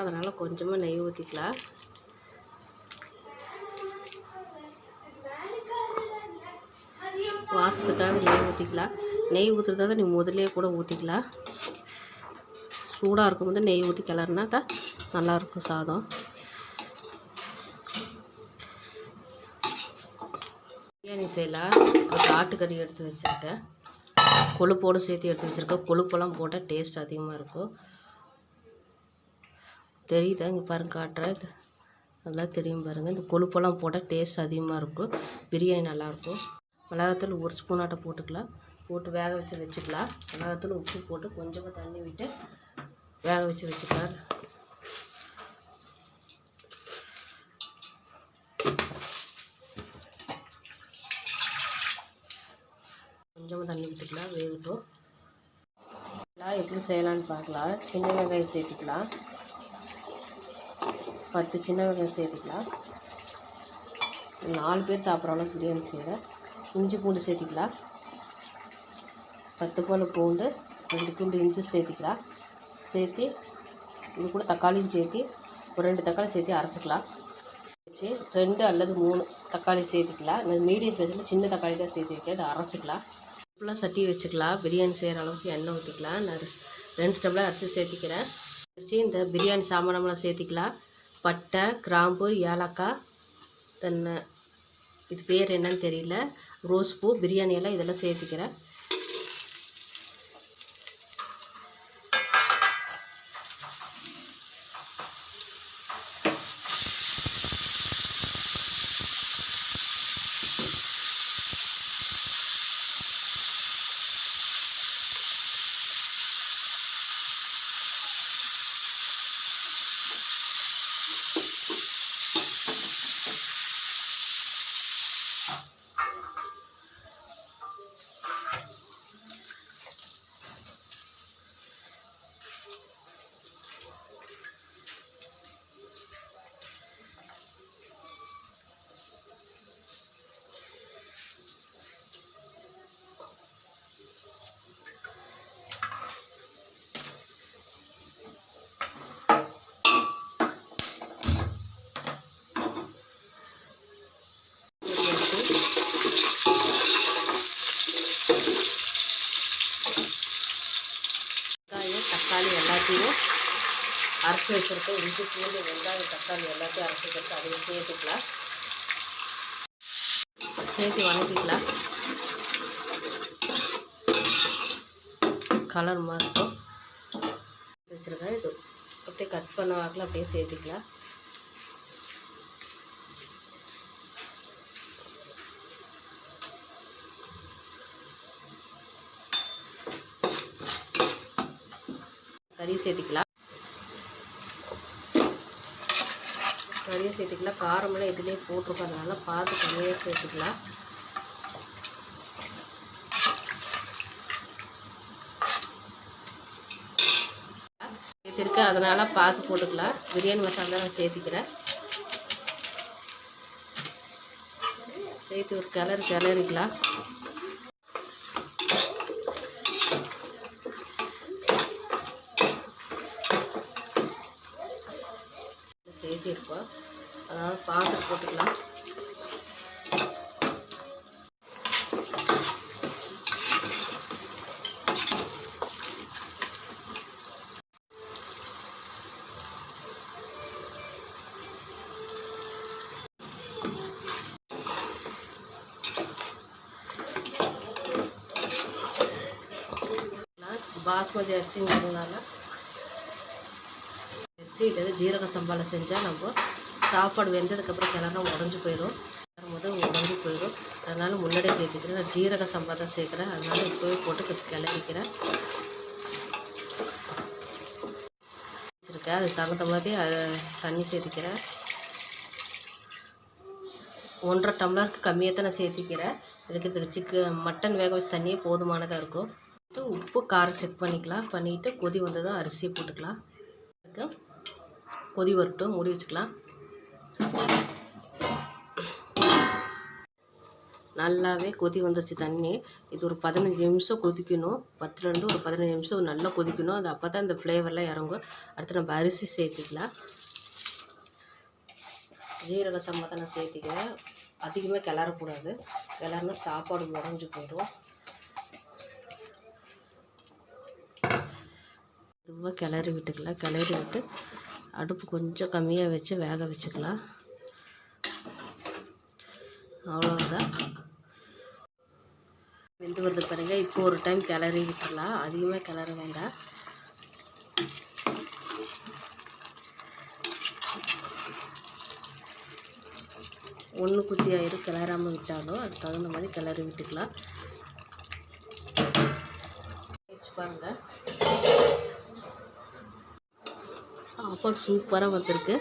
அதனால் கொஞ்சமாக நெய் ஊற்றிக்கலாம் வாசத்துக்காக நெய் ஊற்றிக்கலாம் நெய் ஊற்றுறதா தான் நீ முதலே கூட ஊற்றிக்கலாம் சூடாக இருக்கும்போது நெய் ஊற்றி கிளறுனா தான் நல்லாயிருக்கும் சாதம். பிரியாணி செய்யலாம். அதுக்கு ஆட்டுக்கறி எடுத்து வச்சுருக்கேன். கொழுப்போடு சேர்த்து எடுத்து வச்சுருக்கேன். கொழுப்பெல்லாம் போட்டால் டேஸ்ட் அதிகமாக இருக்கும். தெரியுதா? இங்கே பாருங்க காட்டுறேன். நல்லா தெரியும் பாருங்கள் இந்த கொழுப்பெல்லாம் போட்டால் டேஸ்ட் அதிகமாக இருக்கும். பிரியாணி நல்லாயிருக்கும் மிளகாத்தூள் ஒரு ஸ்பூன் ஆட்டை போட்டுக்கலாம். போட்டு வேக வச்சு வச்சுக்கலாம். மிளகாத்தூள் உப்பு போட்டு கொஞ்சமாக தண்ணி விட்டு வேக வச்சு வச்சுக்கலாம். கொஞ்சமாக தண்ணி விட்டுக்கலாம். வேகட்டும். எப்படி செய்யலான்னு பார்க்கலாம். சின்ன வெங்காயம் சேர்த்துக்கலாம். பத்து சின்ன வெங்காயம் சேர்த்துக்கலாம். நாலு பேர் சாப்பிட்ற அளவுக்கு பிரியாணி செய்கிறேன் இஞ்சி பூண்டு சேர்த்துக்கலாம். பத்து பல் பூண்டு ரெண்டு துண்டு இஞ்சி சேர்த்துக்கலாம். சேர்த்து இது கூட தக்காளியும் சேர்த்து ஒரு ரெண்டு தக்காளி சேர்த்து அரைச்சிக்கலாம். வச்சு ரெண்டு அல்லது மூணு தக்காளி சேர்த்துக்கலாம். இந்த மீடியம் சைஸில் சின்ன தக்காளி தான் சேர்த்துருக்கேன். அதை அரைச்சிக்கலாம். ஃபுல்லாக சட்டி வச்சுக்கலாம். பிரியாணி செய்கிற அளவுக்கு எண்ணெய் ஊற்றிக்கலாம் நான் ரெண்டு டம்ளர் அரிசி சேர்த்திக்கிறேன். வச்சு இந்த பிரியாணி சாமானம்லாம் சேர்த்திக்கலாம். பட்டை கிராம்பு ஏலக்காய் தென்னை. இது பேர் என்னன்னு தெரியல. ரோஸ் பூ பிரியாணியெல்லாம் இதெல்லாம் சேர்த்துக்கிறேன் வெங்காயம் தக்காளி எல்லாத்தையும் அரைச்சி வச்சுருக்கோம் இஞ்சி பூண்டு வெங்காயம் தக்காளி எல்லாத்தையும் அரைச்சி வச்சுருக்கோம் அதையும் சேர்த்துக்கலாம். சேர்த்து வணக்கிக்கலாம் கலர் மாதிரி இருக்கும் வச்சுருக்கேன். இது அப்படியே கட் பண்ண வாக்கில் அப்படியே சேர்த்துக்கலாம். கறி சேர்த்துக்கலாம். கறியை சேர்த்துக்கலாம். காரமெல்லாம் இதுலேயே போட்டிருக்கோம். அதனால பார்த்து கம்மியாக சேர்த்துக்கலாம். சேர்த்துருக்கேன். அதனால் பார்த்து போட்டுக்கலாம். பிரியாணி மசாலா நான் சேர்த்திக்கிறேன். சேர்த்து ஒரு கிளறு கிளறிக்கலாம். சேர்த்திருக்கோம் அதனால் பார்த்து போட்டுக்கலாம். பாஸ்மதி அரிசிங்கிறதுனால அரிசி இல்லை ஜீரக சம்பாவில் செஞ்சால் நம்ம சாப்பாடு வெந்ததுக்கப்புறம் கிளறா உடஞ்சி போயிடும் போது உடஞ்சி போயிடும் அதனால் முன்னாடியே சேர்த்துக்கிறேன். நான் ஜீரக சம்பா தான் சேர்க்குறேன். அதனால் இப்போவே போட்டு கொஞ்சம் கிளறிக்கிறேன். வச்சுருக்கேன். அதுக்கு தகுந்த மாதிரி அதை தண்ணி சேர்த்திக்கிறேன். ஒன்றரை டம்ளருக்கு கம்மியாக தான் நான் சேர்த்திக்கிறேன். எனக்கு இந்த சிக்கு மட்டன் வேக வச்சு தண்ணியே போதுமானதாக இருக்கும். உப்பு காரம் செக் பண்ணிக்கலாம். பண்ணிவிட்டு கொதி வந்ததும் அரிசியை போட்டுக்கலாம். அதுக்கு கொதி வரட்டும் மூடி வச்சுக்கலாம். நல்லாவே கொதி வந்துருச்சு தண்ணி. இது ஒரு பதினஞ்சு நிமிஷம் கொதிக்கணும். பத்துலேருந்து ஒரு பதினஞ்சு நிமிஷம் நல்லா கொதிக்கணும். அது அப்போ தான் இந்த ஃப்ளேவர்லாம் இறங்கும். அடுத்து நம்ம அரிசி சேர்த்துக்கலாம். ஜீரக சம்பா தான் நான் அதிகமாக கிளறக்கூடாது. கிளறுனா சாப்பாடு உடஞ்சி போயிடும். இதுவாக கிளறி விட்டுக்கலாம். கிளறி விட்டு அடுப்பு கொஞ்சம் கம்மியாக வச்சு வேக வச்சுக்கலாம். அவ்வளோதான் வெந்து வருது பாருங்க இப்போ ஒரு டைம் கிளறி விட்டுடலாம். அதிகமாக கிளற வேண்டாம். ஒன்று குத்தி ஆயிரும். கிளறாமல் விட்டாலும் அதுக்கு தகுந்த மாதிரி கிளறி விட்டுக்கலாம். பாருங்கள் சாப்பாடு சூப்பராக வந்திருக்கு.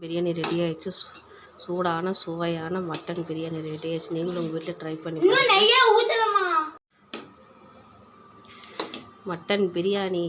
பிரியாணி ரெடி ஆயிடுச்சு. சூடான சுவையான மட்டன் பிரியாணி ரெடி ஆயிடுச்சு. நீங்களும் உங்கள் வீட்டில் ட்ரை பண்ணி மட்டன் பிரியாணி